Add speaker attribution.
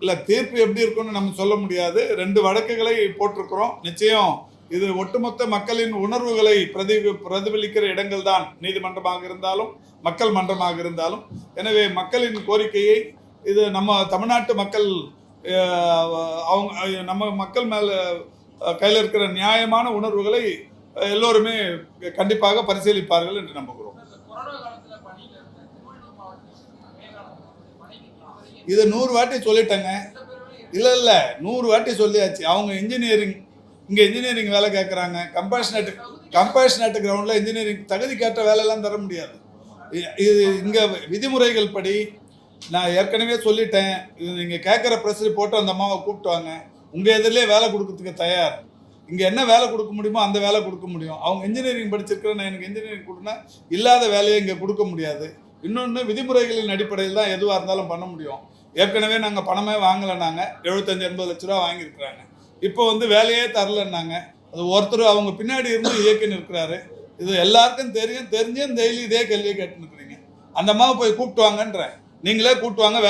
Speaker 1: இல்லை தீர்ப்பு எப்படி இருக்கும்னு நம்ம சொல்ல முடியாது. ரெண்டு வழக்குகளை போட்டிருக்கிறோம். நிச்சயம் இது ஒட்டுமொத்த மக்களின் உணர்வுகளை பிரதி பிரதிபலிக்கிற இடங்கள் தான் நீதிமன்றமாக இருந்தாலும் மக்கள் மன்றமாக இருந்தாலும். எனவே மக்களின் கோரிக்கையை இது நம்ம தமிழ்நாட்டு மக்கள் அவங்க நம்ம மக்கள் மேலே கையில் இருக்கிற நியாயமான உணர்வுகளை எல்லோருமே கண்டிப்பாக பரிசீலிப்பார்கள் என்று நம்புகிறோம். இதை நூறு வாட்டி சொல்லிட்டேங்க. இல்லை இல்லை நூறு வாட்டி சொல்லியாச்சு. அவங்க இன்ஜினியரிங் இங்கே இன்ஜினியரிங் வேலை கேட்குறாங்க கம்பேஷனட் கம்பேஷனட் கிரவுண்டில் இன்ஜினியரிங் தகுதி கேட்ட வேலையெல்லாம் தர முடியாது. இது இங்கே விதிமுறைகள் படி நான் ஏற்கனவே சொல்லிட்டேன். இது நீங்கள் கேட்குற ப்ரெஸ் ரிப்போர்ட்டு அந்த அம்மாவை கூப்பிட்டு வாங்க. உங்கள் எதிரிலே வேலை கொடுக்கறதுக்கு தயார். இங்கே என்ன வேலை கொடுக்க முடியுமோ அந்த வேலை கொடுக்க முடியும். அவங்க இன்ஜினியரிங் படிச்சிருக்கிறேன் நான் எனக்கு இன்ஜினியரிங் கொடுனா இல்லாத வேலையை இங்கே கொடுக்க முடியாது. இன்னொன்று விதிமுறைகளின் அடிப்படையில் தான் எதுவாக இருந்தாலும் பண்ண முடியும். ஏற்கனவே நாங்கள் பணமே வாங்கலை நாங்கள் எழுபத்தஞ்சு எண்பது லட்ச ரூபா வாங்கியிருக்கிறாங்க. இப்போ வந்து வேலையே தரலன்னாங்க. அது ஒருத்தர் அவங்க பின்னாடி இருந்து இயக்கின்னு இருக்கிறாரு இது எல்லாருக்கும் தெரியும். தெரிஞ்சும் டெய்லி இதே கேள்வியை கேட்டுன்னு இருக்கிறீங்க. அந்த அம்மாவை போய் கூப்பிட்டு வாங்கன்றேன். நீங்களே கூப்பிட்டு வாங்க.